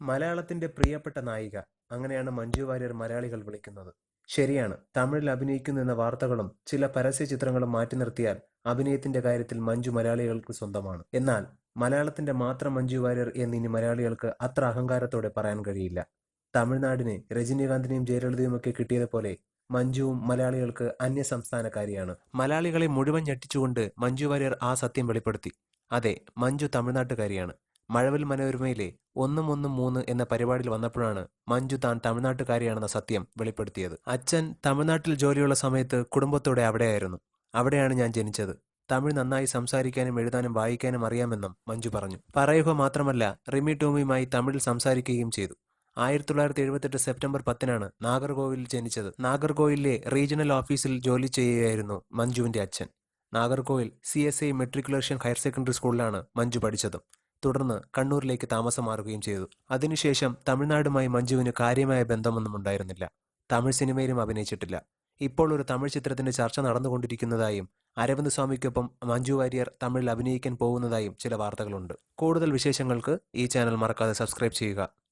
മലയാളത്തിന്റെ പ്രിയപ്പെട്ട നായിക. അങ്ങനെയാണ് മഞ്ജു വാര്യർ മലയാളികൾ വിളിക്കുന്നത്. ശരിയാണ്. തമിഴിൽ അഭിനയിക്കുന്നു എന്ന വാർത്തകളും ചില പരസ്യ ചിത്രങ്ങളും മാറ്റി നിർത്തിയാൽ അഭിനയത്തിന്റെ കാര്യത്തിൽ മഞ്ജു മലയാളികൾക്ക് സ്വന്തമാണ്. എന്നാൽ മലയാളത്തിന്റെ മാത്രം മഞ്ജു വാര്യർ എന്നിനി മലയാളികൾക്ക് അത്ര അഹങ്കാരത്തോടെ പറയാൻ കഴിയില്ല. തമിഴ്നാടിനെ രജനീകാന്തിനെയും ജയലളിതയുമൊക്കെ കിട്ടിയതുപോലെ മഞ്ജുവും മലയാളികൾക്ക് അന്യ സംസ്ഥാനക്കാരിയാണ്. മലയാളികളെ മുഴുവൻ ഞെട്ടിച്ചുകൊണ്ട് മഞ്ജു വാര്യർ ആ സത്യം വെളിപ്പെടുത്തി. അതെ മഞ്ജു തമിഴ്നാട്ടുകാരിയാണ്. മഴവിൽ മനോരമയിലെ ഒന്നും ഒന്നും മൂന്ന് എന്ന പരിപാടിയിൽ വന്നപ്പോഴാണ് മഞ്ജു താൻ തമിഴ്നാട്ടുകാരിയാണെന്ന സത്യം വെളിപ്പെടുത്തിയത്. അച്ഛൻ തമിഴ്നാട്ടിൽ ജോലിയുള്ള സമയത്ത് കുടുംബത്തോടെ അവിടെയായിരുന്നു. അവിടെയാണ് ഞാൻ ജനിച്ചത്. തമിഴ് നന്നായി സംസാരിക്കാനും എഴുതാനും വായിക്കാനും അറിയാമെന്നും മഞ്ജു പറഞ്ഞു. പറയുക മാത്രമല്ല റിമി ടോമിയുമായി തമിഴിൽ സംസാരിക്കുകയും ചെയ്തു. ആയിരത്തി തൊള്ളായിരത്തി എഴുപത്തെട്ട് സെപ്റ്റംബർ പത്തിനാണ് നാഗർകോവിൽ ജനിച്ചത്. നാഗർകോവിലെ റീജിയണൽ ഓഫീസിൽ ജോലി ചെയ്യുകയായിരുന്നു മഞ്ജുവിന്റെ അച്ഛൻ. Nagercoil C S I matriculation higher secondary സ്കൂളിലാണ് മഞ്ജു പഠിച്ചതും. തുടർന്ന് കണ്ണൂരിലേക്ക് താമസം മാറുകയും ചെയ്തു. അതിനുശേഷം തമിഴ്നാടുമായി മഞ്ജുവിന് കാര്യമായ ബന്ധമൊന്നും ഉണ്ടായിരുന്നില്ല. തമിഴ് സിനിമയിലും അഭിനയിച്ചിട്ടില്ല. ഇപ്പോൾ ഒരു തമിഴ് ചിത്രത്തിന്റെ ചർച്ച നടന്നുകൊണ്ടിരിക്കുന്നതായും അരവിന്ദ് സ്വാമിക്കൊപ്പം മഞ്ജു വാര്യർ തമിഴിൽ അഭിനയിക്കാൻ പോകുന്നതായും ചില വാർത്തകളുണ്ട്. കൂടുതൽ വിശേഷങ്ങൾക്ക് ഈ ചാനൽ മറക്കാതെ സബ്സ്ക്രൈബ് ചെയ്യുക.